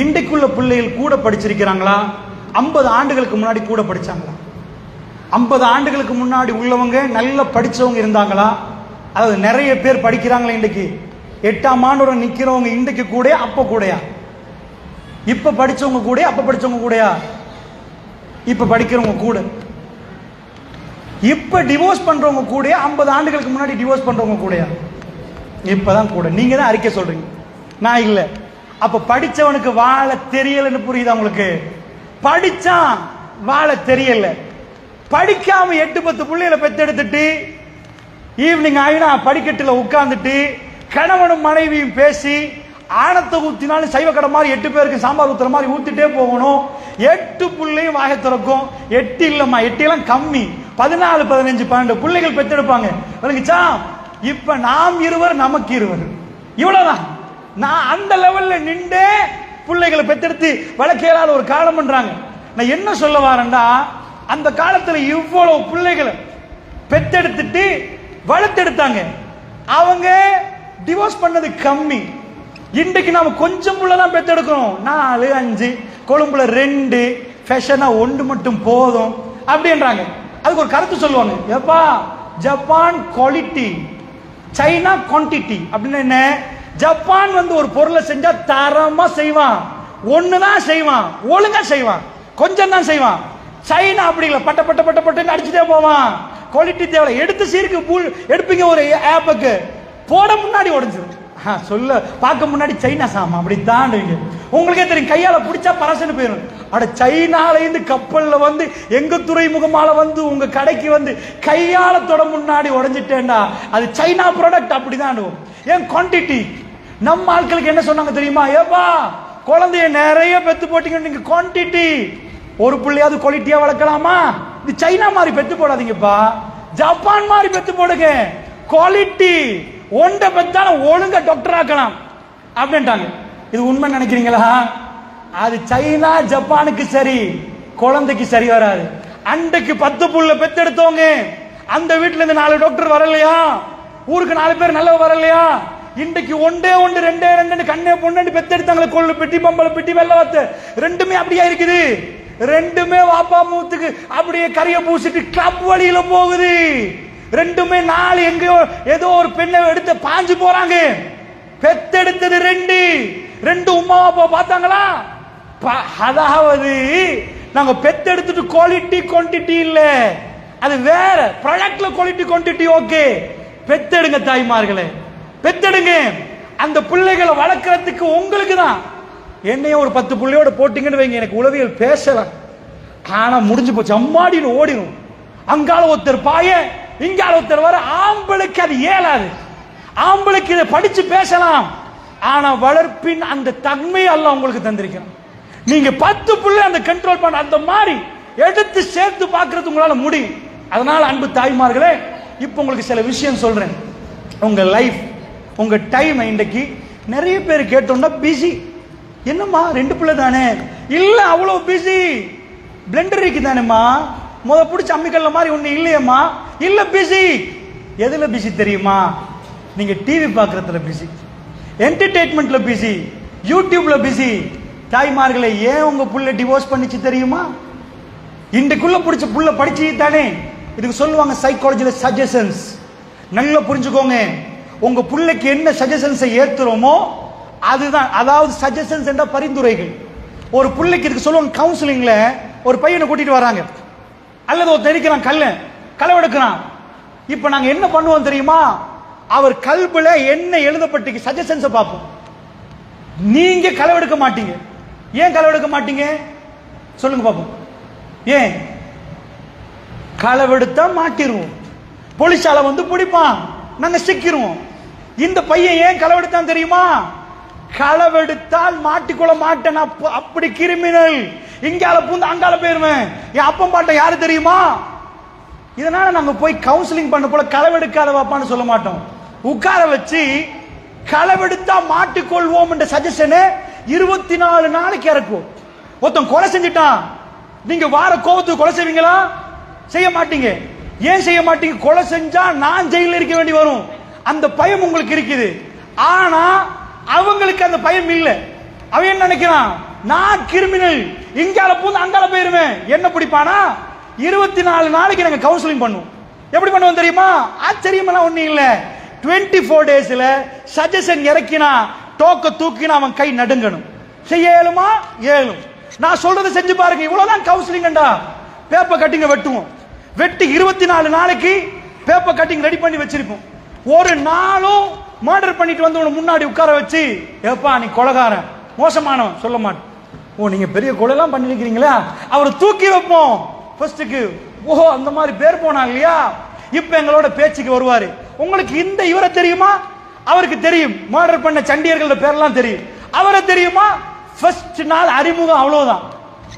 இன்றைக்குள்ள பிள்ளைகள் கூட படிச்சிருக்கிறாங்களா? ஐம்பது ஆண்டுகளுக்கு முன்னாடி கூட படிச்சாங்களா? ஐம்பது ஆண்டுகளுக்கு முன்னாடி உள்ளவங்க நல்ல படித்தவங்க இருந்தாங்களா? அதாவது நிறைய பேர் படிக்கிறாங்களா இன்றைக்கு. எட்டாம் ஆண்டு நிற்கிறவங்க இன்றைக்கு கூட அப்போ கூடயா? இப்போ படித்தவங்க கூட அப்போ படிச்சவங்க கூடயா? இப்போ படிக்கிறவங்க கூட. இப்போ டிவோர்ஸ் பண்ணுறவங்க கூட ஐம்பது ஆண்டுகளுக்கு முன்னாடி டிவோர்ஸ் பண்ணுறவங்க கூடயா? இப்போ தான் கூட. நீங்கள் தான் அறிக்கை சொல்கிறீங்க நான் இல்லை. அப்ப படிச்சவனுக்கு வாழ தெரியலன்னு புரியுதா உங்களுக்கு? படிச்சான் வாழ தெரியல. படிக்காம எட்டு பத்து பிள்ளைகளை பெத்தெடுத்துட்டு ஈவினிங் ஆகினா படிக்கட்டுல உட்கார்ந்துட்டு கணவனும் மனைவியும் பேசி ஆணத்தை ஊத்தினாலும் சைவ கடை மாதிரி எட்டு பேருக்கு சாம்பார் ஊத்துற மாதிரி ஊத்திட்டே போகணும். எட்டு புள்ளையும் வாய திறக்கும். எட்டு இல்லம்மா எட்டு எல்லாம் கம்மி. பதினாலு பதினஞ்சு பன்னெண்டு பிள்ளைகள் பெத்தெடுப்பாங்க. விளங்குச்சா இப்ப நாம் இருவர் நமக்கு இருவர். இவ்வளவுதான். நான் அந்த லெவல்ல நின்றே பிள்ளைகளை பெத்தெடுத்து வழக்கையிலாத ஒரு காலம் பண்றாங்க. நான் என்ன சொல்ல வரேன்டா அந்த காலத்துல இவ்வளவு பிள்ளைகளை பெத்தெடுத்துட்டு வளர்த்தெடுத்தாங்க. அவங்க டிவோர்ஸ் பண்ணது கம்மி. இன்றைக்கு நாம கொஞ்சம் புள்ள தான் பெத்தெடுக்கிறோம் நாலு அஞ்சு கொழும்புல ரெண்டு ஃபேஷனா ஒன்று மட்டும் போதும் அப்படின்றாங்க. அதுக்கு ஒரு கருத்து சொல்லுவாங்க. ஏப்பா ஜப்பான் குவாலிட்டி சைனா குவான்டிட்டி அப்படின்னு என்ன? ஜப்பான் வந்து ஒரு பொருளை செஞ்சா தரமா செய்வான். ஒண்ணுதான் செய்வான். ஒழுங்கா செய்வான். கொஞ்சம் தான் செய்வான். சைனா அப்படி இல்லை பட்ட பட்ட பட்ட பட்டுன்னு அடிச்சுட்டே போவான். குவாலிட்டி தேவை. எடுத்து சீருக்கு பூல் எடுப்பீங்க ஒரு ஆப்புக்கு போட முன்னாடி உடஞ்சிரும். சொல்ல. பார்க்க முன்னாடி சைனா சாமா அப்படி தாண்டுவீங்க உங்களுக்கே தெரியும். கையால பிடிச்சா பரசன்னு போயிடும் அட சைனால இருந்து கப்பல்ல வந்து எங்க துறைமுகமால வந்து உங்க கடைக்கு வந்து கையால தொட முன்னாடி உடஞ்சிட்டேன்டா. அது சைனா ப்ராடக்ட் அப்படிதான்? ஏன் குவான்டிட்டி நம்ம ஆட்களுக்கு என்ன சொன்னாங்க தெரியுமா? ஏப்பா குழந்தைய நிறைய பெத்து போட்டீங்க நீங்க குவான்டிட்டி ஒரு பிள்ளையாவது குவாலிட்டியா வளர்க்கலாமா? இது சைனா மாதிரி பெத்து போடாதீங்கப்பா. ஜப்பான் மாதிரி பெத்து போடுங்க. குவாலிட்டி ஒன்றை பெத்தாலும் ஒழுங்க டாக்டர் ஆக்கலாம். அப்படின்ட்டாங்க. இது உண்மை நினைக்கிறீங்களா? அது சைனா ஜப்பானுக்கு சரி குழந்தைக்கு சரி வராது. அண்டைக்கு பத்து புள்ள பெத்தெடுத்தவங்க அந்த வீட்டுல இருந்து நாலு டாக்டர் வரலையா? ஊருக்கு நாலு பேர் நல்ல வரலையா? இன்றைக்கு ஒன்றே ஒன்று ரெண்டே ரெண்டு கண்ணே பொண்ணு பெத்தெடுத்தாங்களே கொள்ளு பெட்டி பம்பளை பெட்டி வெள்ள வாத்து. ரெண்டுமே அப்படியா இருக்குது? ரெண்டுமே வாப்பா மூத்துக்கு அப்படியே கரிய பூசிட்டு கிளப் வழியில போகுது. ரெண்டுமே நாலு எங்கேயோ ஏதோ ஒரு பெண்ணை எடுத்து பாஞ்சு போறாங்க. பெத்தெடுத்தது ரெண்டு. ரெண்டு உமா அப்பா பார்த்தாங்களா? அதாவது நாங்க பெத்தெடுத்துட்டு குவாலிட்டி குவான்டிட்டி இல்ல. அது வேற ப்ராடக்ட்ல குவாலிட்டி குவான்டிட்டி ஓகே. பெத்தெடுங்க தாய்மார்களே. பெத்தெடுங்க. அந்த பிள்ளைகளை வளர்க்கறதுக்கு உங்களுக்கு தான். என்னையும் ஒரு பத்து புள்ளையோட போட்டிங்கன்னு வைங்க எனக்கு உளவியல் பேசலாம் ஆனா முடிஞ்சு போச்சு. அம்மாடின்னு ஓடிடும் அங்கால ஒருத்தர் பாய இங்கால ஒருத்தர் வர ஆம்பளுக்கு அது இயலாது. ஆம்பளுக்கு இதை படிச்சு பேசலாம். ஆனா வளர்ப்பின் அந்த தன்மை அல்ல உங்களுக்கு தந்திருக்கிறான். நீங்க பத்து பிள்ளை அந்த கண்ட்ரோல் பண்ண அந்த மாதிரி எடுத்து சேர்த்து பார்க்கறது உங்களால முடியும் அதனால அன்பு தாய்மார்களே இப்போ உங்களுக்கு சில விஷயம் சொல்றேன். உங்க லைஃப் உங்க டைம் இன்றைக்கு நிறைய பேர் கேட்டோம்னா பிஸி என்னம்மா ரெண்டு பிள்ளை தானே? இல்ல அவ்வளவு பிஸி பிளெண்டர் தானேம்மா? முத பிடிச்ச அம்மிக்கல்ல மாதிரி ஒண்ணு இல்லையம்மா? இல்ல பிஸி எதுல பிஸி தெரியுமா? நீங்க டிவி பார்க்குறதுல பிஸி என்டர்டெயின்மெண்ட்ல பிஸி யூடியூப்ல பிஸி தாய்மார்களை ஏன் உங்க புள்ள டிவோர்ஸ் பண்ணிச்சு தெரியுமா? இன்றைக்குள்ள பிடிச்ச புள்ள படிச்சு தானே. இதுக்கு சொல்லுவாங்க சைக்காலஜியில் சஜஷன்ஸ் நல்லா புரிஞ்சுக்கோங்க. உங்க பிள்ளைக்கு என்ன சஜஷன்ஸை ஏத்துறோமோ அதுதான். அதாவது சஜஷன்ஸ் என்ற பரிந்துரைகள். ஒரு பிள்ளைக்கு இதுக்கு சொல்லுவாங்க கவுன்சிலிங்ல ஒரு பையனை கூட்டிட்டு வராங்க. அல்லது ஒரு தெரிக்கிறான் கல்ல. களவெடுக்கிறான் இப்ப நாங்க என்ன பண்ணுவோம் தெரியுமா? அவர் கல்புல என்ன எழுதப்பட்டிருக்கு சஜஷன்ஸை பார்ப்போம். நீங்க களவெடுக்க மாட்டீங்க. ஏன் களவெடுக்க மாட்டீங்க? சொல்லுங்க பாப்போம். ஏன்? களவெடுத்தா மாட்டிடுவோம் போலீஸால வந்து பிடிப்பான். நாங்க சிக்கிருவோம். இந்த பையன் ஏன் களவெடுத்தான் தெரியுமா? களவெடுத்தால் மாட்டிக்கொள்ள மாட்டேன். அப்படி கிரிமினல். இங்கால பூந்து அங்கால போயிருவேன். என் அப்பம் பாட்டன் யாரு தெரியுமா? இதனால நாங்க போய் கவுன்சிலிங் பண்ண போல களவெடுக்காத வாப்பான்னு சொல்ல மாட்டோம். உட்கார வச்சு களவெடுத்தா மாட்டிக்கொள்வோம் என்ற சஜஷனு இருபத்தி நாலு நாளைக்கு இறக்குவோம். ஒருத்தன் கொலை செஞ்சுட்டான். நீங்க வார கோபத்துக்கு கொலை செய்வீங்களா? செய்ய மாட்டீங்க. ஏன் செய்ய மாட்டீங்க? கொலை செஞ்சா நான் ஜெயில இருக்க வேண்டி வரும். அந்த பயம் உங்களுக்கு இருக்குது. ஆனா அவங்களுக்கு அந்த பயம் இல்ல. அவன் என்ன நினைக்கிறான்? நான் கிரிமினல் இங்கால பூந்து அங்கால போயிருவேன். என்ன பிடிப்பானா? இருபத்தி நாலு நாளைக்கு நாங்க கவுன்சிலிங் பண்ணுவோம். எப்படி பண்ணுவோம் தெரியுமா? ஆச்சரியமெல்லாம் ஒன்றும் இல்ல. டுவெண்ட்டி ஃபோர் டேஸ்ல சஜஷன் இறக்கினா தோக்க தூக்கின அவன் கை நடுங்கணும். செய்ய இயலுமா ஏழும். நான் சொல்றது செஞ்சு பாருங்க. இவ்வளவுதான் கவுன்சிலிங்கண்டா பேப்பர் கட்டிங்க வெட்டுவோம். வெட்டி இருபத்தி நாலு நாளைக்கு பேப்பர் கட்டிங் ரெடி பண்ணி வச்சிருப்போம். ஒரு நாளும் மர்டர் பண்ணிட்டு வந்து உன்னை முன்னாடி உட்கார வச்சு ஏப்பா நீ கொலகாரன். மோசமானவன். சொல்ல மாட்டேன். ஓ நீங்க பெரிய கொலைலாம் பண்ணிருக்கிறீங்களா? அவரை தூக்கி வைப்போம். ஃபர்ஸ்ட்டுக்கு ஓஹோ அந்த மாதிரி பேர் போனாங்க இல்லையா? இப்போ எங்களோட பேச்சுக்கு வருவாரு. உங்களுக்கு இந்த இவரை தெரியுமா? அவருக்கு தெரியும். மர்டர் பண்ண சண்டியர்களோட பேர்லாம் தெரியும். அவரை தெரியுமா? ஃபர்ஸ்ட் நாள் அறிமுகம் அவ்வளவுதான்.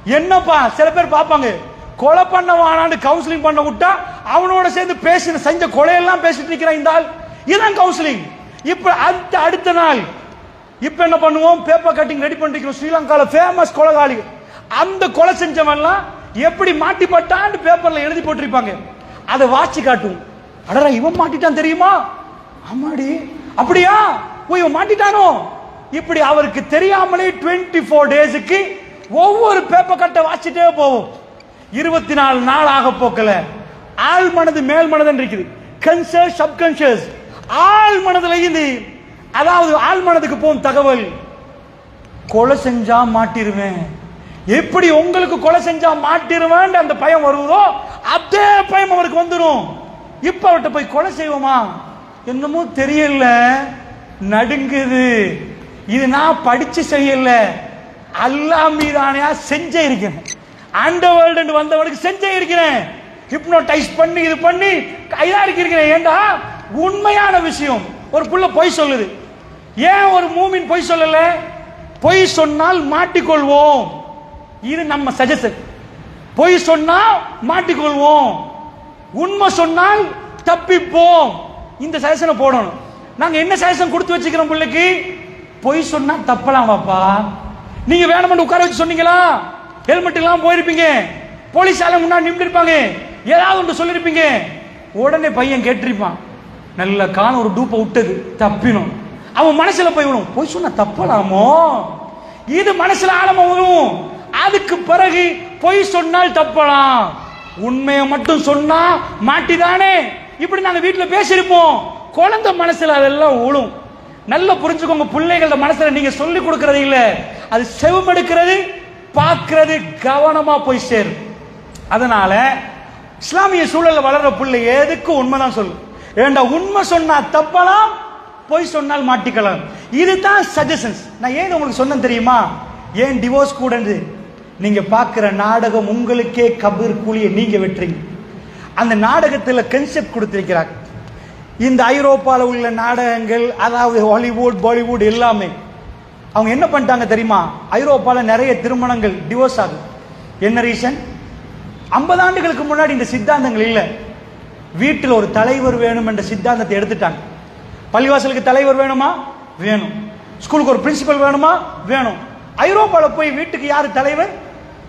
என்னப்பா? சில பேர் பார்ப்பாங்க. கொலை பண்ண வானான்னு கவுன்சிலிங் பண்ண விட்டா அவனோட சேர்ந்து பேசின செஞ்ச கொலையெல்லாம் பேசிட்டு இருக்கிறான் இந்த ஆள். இதுதான் கவுன்சிலிங் இப்ப அடுத்த அடுத்த நாள் இப்ப என்ன பண்ணுவோம்? பேப்பர் கட்டிங் ரெடி பண்ணிருக்கிறோம் ஸ்ரீலங்கால ஃபேமஸ் கொலகாளி. அந்த கொலை செஞ்சவன்லாம் எப்படி மாட்டிப்பட்டான்னு பேப்பர்ல எழுதி போட்டிருப்பாங்க. அதை வாட்சி காட்டும். அடரா இவன் மாட்டிட்டான் தெரியுமா? ஆமாடி. அப்படியா? போய் மாட்டிட்டானோ? இப்படி அவருக்கு தெரியாமலே 24 ஃபோர் டேஸுக்கு ஒவ்வொரு பேப்பர் கட்டை வாசிட்டே போவோம். இருபத்தி நாலு நாள் ஆக போக்கல. ஆள் மனது மேல் மனதுன்னு இருக்குது. கன்சியஸ் சப்கான்சியஸ் ஆள் மனதுல இது அதாவது ஆள் மனதுக்கு போகும் தகவல் கொலை செஞ்சா மாட்டிருவேன். எப்படி உங்களுக்கு கொலை செஞ்சா மாட்டிருவேன் அந்த பயம் வருவதோ அதே பயம் அவருக்கு வந்துடும் இப்ப அவர்கிட்ட போய் கொலை செய்வோமா? என்னமோ தெரியல. நடுங்குது. இது நான் படிச்சு செய்யல. அல்லா மீதானையா செஞ்சே இருக்கிறேன். அண்ட வேர்ல்டு வந்தவனுக்கு செஞ்சே இருக்கிறேன். ஹிப்னோடைஸ் பண்ணி இது பண்ணி கைதா இருக்கிறேன். ஏண்டா? உண்மையான விஷயம். ஒரு புள்ள பொய் சொல்லுது. ஏன் ஒரு மூமின் பொய் சொல்லல? பொய் சொன்னால் மாட்டிக்கொள்வோம். இது நம்ம சஜஷன் பொய் சொன்னா மாட்டிக்கொள்வோம். உண்மை சொன்னால் தப்பிப்போம். இந்த சஜஷனை போடணும். நாங்க என்ன சஜஷன் கொடுத்து வச்சுக்கிறோம் பிள்ளைக்கு? பொய் சொன்னா தப்பலாம் பாப்பா நீங்க வேணும்னு உட்கார வச்சு சொன்னீங்களா? ஹெல்மெட் எல்லாம் போயிருப்பீங்க. போலீஸ் ஆலை முன்னாடி நின்று இருப்பாங்க. ஏதாவது ஒன்று சொல்லிருப்பீங்க. உடனே பையன் கேட்டிருப்பான். நல்ல காலம் ஒரு டூப்பை விட்டது. தப்பினும். அவன் மனசுல போய் விடும் பொய் சொன்னா தப்பலாமோ? இது மனசுல ஆழமா வரும் அதுக்கு பிறகு பொய் சொன்னால் தப்பலாம். உண்மையை மட்டும் சொன்னா மாட்டிதானே? இப்படி நாங்க வீட்டுல பேசியிருப்போம். குழந்தை மனசுல அதெல்லாம் ஊழும். நல்லா புரிஞ்சுக்கோங்க பிள்ளைகளோட மனசுல நீங்க சொல்லி கொடுக்கறது இல்ல. அது செவமெடுக்கிறது பார்க்கிறது கவனமா போய் சேரும். அதனால இஸ்லாமிய சூழல்ல வளர்ற பிள்ளை எதுக்கு உண்மைதான் சொல்லும். ஏண்டா உண்மை சொன்னா தப்பலாம் பொய் சொன்னால் மாட்டிக்கலாம். இதுதான் சஜஷன்ஸ் நான் ஏன் உங்களுக்கு சொன்னேன் தெரியுமா? ஏன் டிவோர்ஸ் கூடது நீங்க பார்க்குற நாடகம் உங்களுக்கே கபீர் கூலியை நீங்க வெட்டுறீங்க. அந்த நாடகத்தில் கன்செப்ட் கொடுத்திருக்கிறார். இந்த ஐரோப்பாவில் உள்ள நாடகங்கள் அதாவது ஹாலிவுட் பாலிவுட் எல்லாமே. அவங்க என்ன பண்ணிட்டாங்க தெரியுமா? ஐரோப்பாவில் நிறைய திருமணங்கள் டிவோர்ஸ் ஆகுது. என்ன ரீசன் ஐம்பது ஆண்டுகளுக்கு முன்னாடி இந்த சித்தாந்தங்கள் இல்லை. வீட்டில் ஒரு தலைவர் வேணும் என்ற சித்தாந்தத்தை எடுத்துட்டாங்க. பள்ளிவாசலுக்கு தலைவர் வேணுமா? வேணும். ஸ்கூலுக்கு ஒரு பிரின்சிபல் வேணுமா? வேணும். ஐரோப்பாவில் போய் வீட்டுக்கு யார் தலைவர்?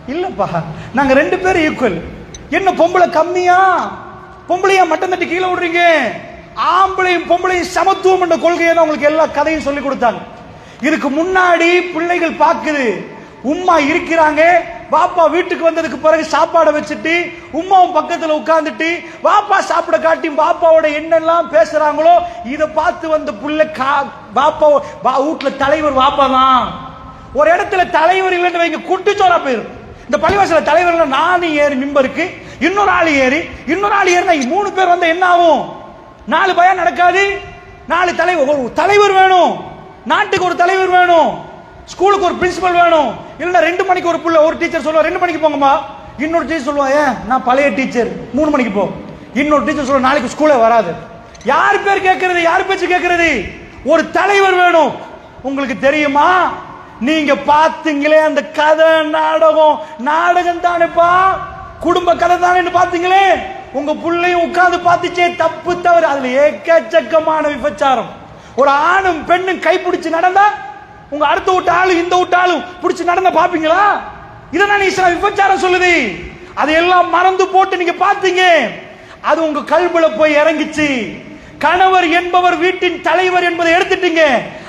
இல்லைப்பா. நாங்கள் ரெண்டு பேரும் ஈக்குவல் என்ன பொம்பளை கம்மியா? பொம்பளையா மட்டம் தட்டி கீழே விடுறீங்க? ஆம்பளையும் பொம்பளையும் சமத்துவம் என்ற கொள்கையை உங்களுக்கு எல்லா கதையும் சொல்லி கொடுத்தாங்க. இதுக்கு முன்னாடி பிள்ளைகள் பார்க்குது. உம்மா இருக்கிறாங்க. பாப்பா வீட்டுக்கு வந்ததுக்கு பிறகு சாப்பாடை வச்சுட்டு உம்மாவும் பக்கத்துல உட்காந்துட்டு பாப்பா சாப்பிட காட்டி பாப்பாவோட என்னெல்லாம் பேசுறாங்களோ இதை பார்த்து வந்த புள்ள கா பாப்பா பா- வீட்டுல தலைவர் பாப்பா தான் ஒரு இடத்துல தலைவர் இல்லைன்னு வைங்க சோறா போயிரும். இந்த பள்ளிவாசல தலைவர்கள் நானும் ஏறி மிம்பருக்கு இன்னொரு ஆள் ஏறி இன்னொரு ஆள் ஏறினா மூணு பேர் வந்தா என்ன ஆகும்? நாலு பயம் நடக்காது. நாலு தலைவர் ஒரு தலைவர் வேணும். நாட்டுக்கு ஒரு தலைவர் வேணும். ஸ்கூலுக்கு ஒரு பிரின்சிபல் வேணும். இல்லைன்னா ரெண்டு மணிக்கு ஒரு புள்ள ஒரு டீச்சர் சொல்லுவா ரெண்டு மணிக்கு போங்கம்மா. இன்னொரு டீச்சர் சொல்லுவா ஏன்? நான் பழைய டீச்சர் மூணு மணிக்கு போ. இன்னொரு டீச்சர் சொல்லுவா நாளைக்கு ஸ்கூலே வராது. யார் பேர் கேட்கறது யார் பேச்சு கேட்கறது ஒரு தலைவர் வேணும். உங்களுக்கு தெரியுமா? நீங்க பாத்தீங்களே அந்த கதை நாடகம். நாடகம் தானேப்பா. குடும்ப கதை தானே பாத்தீங்களே. உங்க புள்ளையும் உட்கார்ந்து பார்த்துச்சே தப்பு தவறு. அதுல ஏக்கச்சக்கமான விபச்சாரம். ஒரு ஆணும் பெண்ணும் கைப்பிடிச்சு நடந்தா உங்க அடுத்த விட்ட இந்த விட்ட ஆளும் பிடிச்சு நடந்த பாப்பீங்களா? இதான் இஸ்லாம் விபச்சாரம் சொல்லுது. அதையெல்லாம் மறந்து போட்டு நீங்க பாத்தீங்க. அது உங்க கல்புல போய் இறங்கிச்சு. கணவர் என்பவர் வீட்டின் தலைவர் என்பதை எடுத்துட்டீங்க.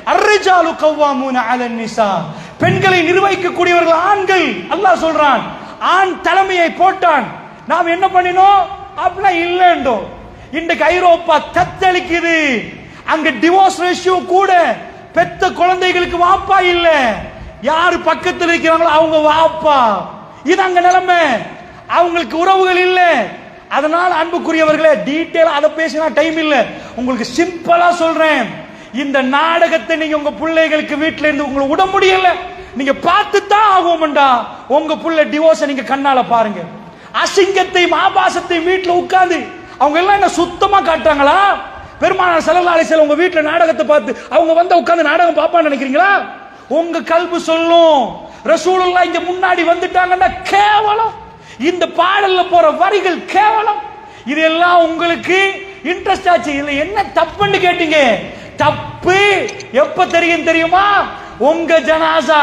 அர்ரிஜாலு கவ்வாமூன அலன் நிசா. பெண்களை நிர்வகிக்கக்கூடியவர்கள் ஆண்கள் அல்லாஹ் சொல்றான். ஆண் தலைமையை போட்டான். நாம் என்ன பண்ணினோம்? அப்படிலாம் இல்லைன்றோம். இன்றைக்கு ஐரோப்பா தத்தளிக்குது. அங்க டிவோர்ஸ் ரேஷியோ கூட பெத்த குழந்தைகளுக்கு வாப்பா இல்ல. யாரு பக்கத்தில் இருக்கிறாங்களோ அவங்க வாப்பா. இது அங்க நிலைமை. அவங்களுக்கு உறவுகள் இல்ல. அதனால அன்புக்குரியவர்களே டீட்டெயில் அதை பேசினா டைம் இல்ல. உங்களுக்கு சிம்பிளா சொல்றேன். இந்த நாடகத்தை நீங்க உங்க பிள்ளைகளுக்கு வீட்டுல இருந்து உங்களை விட முடியல. நீங்க பார்த்து தான் ஆகும்டா. உங்க புள்ள டிவோர்ஸ் நீங்க கண்ணால பாருங்க. அசிங்கத்தையும் ஆபாசத்தையும் வீட்டுல உட்காந்து அவங்க எல்லாம் என்ன சுத்தமா காட்டுறாங்களா? பெருமான ஸல்லல்லாஹு அலைஹி உங்க வீட்டுல நாடகத்தை பார்த்து அவங்க வந்து உட்காந்து நாடகம் பார்ப்பான்னு நினைக்கிறீங்களா? உங்க கல்வி சொல்லும். ரசூலுல்லா இங்க முன்னாடி வந்துட்டாங்கன்னா கேவலம். இந்த பாடல்ல போற வரிகள் கேவலம். இதெல்லாம் உங்களுக்கு இன்ட்ரெஸ்ட் ஆச்சு. இதுல என்ன தப்புன்னு கேட்டீங்க? தப்பு. எப்ப தெரியும் தெரியுமா? உங்க ஜனாசா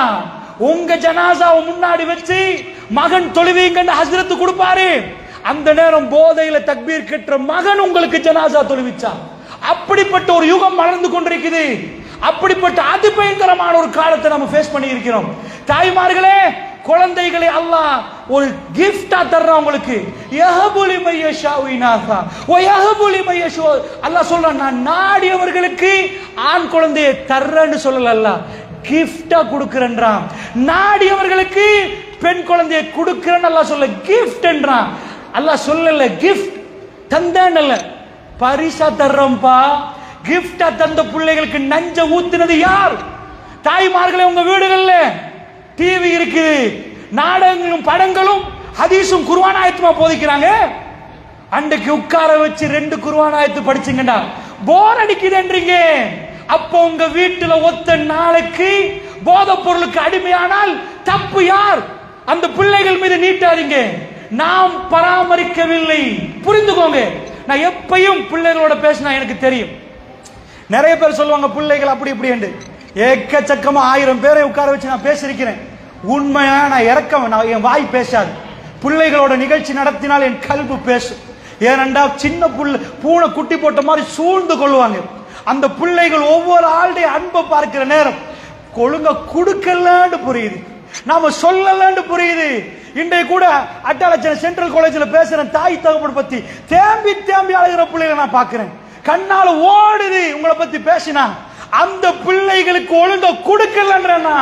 உங்க ஜனாசாவை முன்னாடி வச்சு மகன் தொழுவீங்கன்னு ஹஸ்ரத்து கொடுப்பாரு. அந்த நேரம் போதையில தக்பீர் கட்டுற மகன் உங்களுக்கு ஜனாசா தொழுவிச்சா. அப்படிப்பட்ட ஒரு யுகம் மலர்ந்து கொண்டிருக்குது. அப்படிப்பட்ட அதி பயங்கரமான ஒரு காலத்தை நம்ம ஃபேஸ் பண்ணி இருக்கிறோம் தாய்மார்களே குழந்தைகளை அல்லாஹ் ஒரு கிஃப்டா தர்றான் உங்களுக்கு. யஹபுலி மையஷா உயினாசா ஓ யஹபுலி மையஷோ அல்லாஹ் சொல்றான் நான் நாடியவர்களுக்கு ஆண் குழந்தையை தர்றேன்னு சொல்லல அல்லாஹ். கிஃப்டா கொடுக்கிறேன்றான். நாடியவர்களுக்கு பெண் குழந்தையை கொடுக்கிறேன்னு அல்லாஹ் சொல்ல கிஃப்ட் என்றான். அல்லாஹ் சொல்லல கிஃப்ட் தந்தேன்னு பரிசா தர்றோம்ப்பா. கிஃப்டா தந்த பிள்ளைகளுக்கு நஞ்ச ஊத்துனது யார்? தாய்மார்களே உங்க வீடுகள்ல. டிவி இருக்குது. நாடகங்களும் படங்களும் ஹதீஸும் ஆயத்துமா போதிக்கிறாங்க? அன்றைக்கு உட்கார வச்சு ரெண்டு குர்ஆனாயத்து படிச்சுங்கடா. போர் அடிக்குதுன்றீங்க. அப்போ உங்க வீட்டுல ஒத்த நாளைக்கு போதைப் பொருளுக்கு அடிமையானால் தப்பு யார்? அந்த பிள்ளைகள் மீது நீட்டாதீங்க. நாம் பராமரிக்கவில்லை. புரிந்துக்கோங்க. நான் எப்பயும் பிள்ளைகளோட பேசினா எனக்கு தெரியும். நிறைய பேர் சொல்லுவாங்க பிள்ளைகள் அப்படி இப்படி என்று ஏக்கச்சக்கமா ஆயிரம் பேரை உட்கார வச்சு நான் பேசியிருக்கிறேன். உண்மையா நான் இறக்கம் நான் என் வாய் பேசாது. பிள்ளைகளோட நிகழ்ச்சி நடத்தினால் என் கல்பு பேசும். ஏனென்றா சின்ன புள்ள பூனை குட்டி போட்ட மாதிரி சூழ்ந்து கொள்வாங்க. அந்த பிள்ளைகள் ஒவ்வொரு ஆளுடைய அன்பை பார்க்கிற நேரம் கொழுங்க கொடுக்கலன்னு புரியுது. நாம சொல்லலன்னு புரியுது. இன்றைய கூட அட்டாளச்சன சென்ட்ரல் காலேஜில் பேசுற தாய் தகப்பன் பத்தி தேம்பி தேம்பி அழுகிற பிள்ளைகளை நான் பார்க்கிறேன். கண்ணால ஓடுது. உங்களை பத்தி பேசினா அந்த பிள்ளைகளுக்கு ஒழுங்க கொடுக்கலன்றா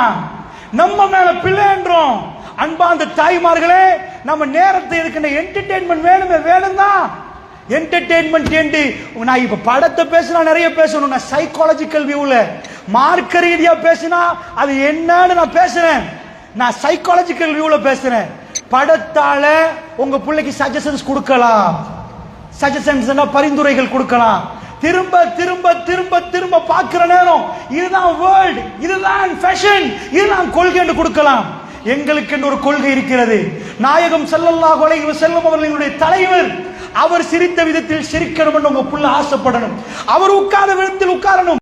நம்ம மேல பிள்ளைன்றோம் அன்பா அந்த தாய்மார்களே நம்ம நேரத்தை இருக்கின்ற என்டர்டெயின்மெண்ட் வேணுமே வேணும் தான் என்டர்டெயின்மெண்ட் ஏண்டி? நான் இப்ப படத்தை பேசினா நிறைய பேசணும் நான் சைக்காலஜிக்கல் வியூல மார்க்க ரீதியா பேசினா அது என்னன்னு நான் பேசுறேன். நான் சைக்காலஜிக்கல் வியூல பேசுறேன். படத்தால உங்க பிள்ளைக்கு சஜஷன்ஸ் கொடுக்கலாம். சஜஷன்ஸ் பரிந்துரைகள் கொடுக்கலாம். திரும்ப திரும்ப திரும்ப திரும்ப பார்க்கிற நேரம். இதுதான் வேர்ல்ட் இதுதான் ஃபேஷன் இதுதான் கொள்கைன்னு கொடுக்கலாம். எங்களுக்கு ஒரு கொள்கை இருக்கிறது. நாயகம் செல்லல்லா கொலை செல்லும் அவர்களுடைய தலைவர் அவர் சிரித்த விதத்தில் சிரிக்கணும் உங்க புள்ள ஆசைப்படணும். அவர் உட்கார்ந்த விதத்தில் உட்காரணும்.